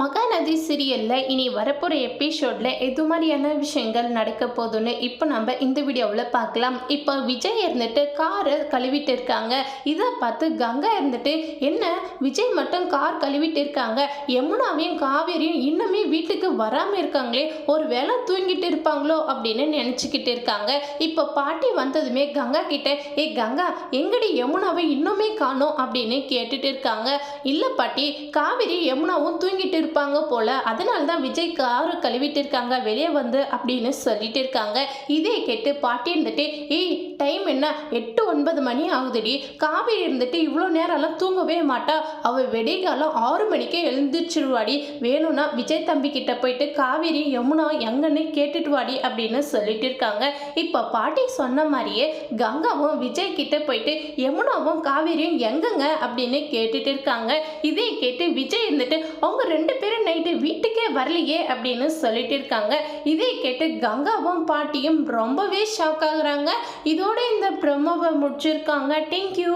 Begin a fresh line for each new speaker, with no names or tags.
மகாநதி சீரியலில் இனி வரப்போகிற எபிசோடில் எது மாதிரியான விஷயங்கள் நடக்க போகுதுன்னு இப்போ நம்ம இந்த வீடியோவில் பார்க்கலாம். இப்போ விஜய் இருந்துட்டு காரை கழுவிட்டு இருக்காங்க. இதை பார்த்து கங்கா இருந்துட்டு என்ன? விஜய் மட்டும் கார் கழுவிட்டு இருக்காங்க? யமுனாவையும் காவேரியும் இன்னுமே வீட்டுக்கு வராமல் இருக்காங்களே? ஒரு வேளை தூங்கிட்டு இருப்பாங்களோ? அப்படின்னு நினச்சிக்கிட்டு இருக்காங்க. இப்போ பாட்டி வந்ததுமே கங்கா கிட்ட ஏ கங்கா எங்கடி யமுனாவை இன்னுமே காணும்? அப்படின்னு கேட்டுட்டு இருக்காங்க. இல்லை பாட்டி காவேரி யமுனாவும் தூங்கிட்டு இருப்பாங்க போல. அதனால தான் விஜய் காரு கழுவிட்டு இருக்காங்க வெளியே வந்து அப்படின்னு சொல்லிட்டு இருக்காங்க இதே கேட்டு பாட்டி இருந்துட்டு ஏய் டைம் என்ன? எட்டு ஒன்பது மணி ஆகுதுடி. காவேரி இருந்துட்டு இவ்வளோ நேரம்லாம் தூங்கவே மாட்டா. அவள் வெடிகாலம் ஆறு மணிக்கே எழுந்திரிச்சிருவாடி. வேணும்னா விஜய் தம்பி கிட்ட போயிட்டு காவேரி யமுனா எங்கன்னு கேட்டுட்டு வாடி அப்படின்னு சொல்லிட்டு இருக்காங்க இப்போ பாட்டி சொன்ன மாதிரியே கங்காவும் விஜய் கிட்ட போயிட்டு யமுனாவும் காவேரியும் எங்கங்க? அப்படின்னு கேட்டுட்டு இருக்காங்க. இதே கேட்டு விஜய் இருந்துட்டு அவங்க ரெண்டு பேரும் நைட்டு வீட்டுக்கே வரலையே அப்படின்னு சொல்லிட்டு இருக்காங்க. இதை கேட்டு கங்காவும் பாட்டியும் ரொம்பவே ஷாக் ஆகுறாங்க. இதோட இந்த ப்ரொமோவை முடிச்சிருக்காங்க. தேங்க்யூ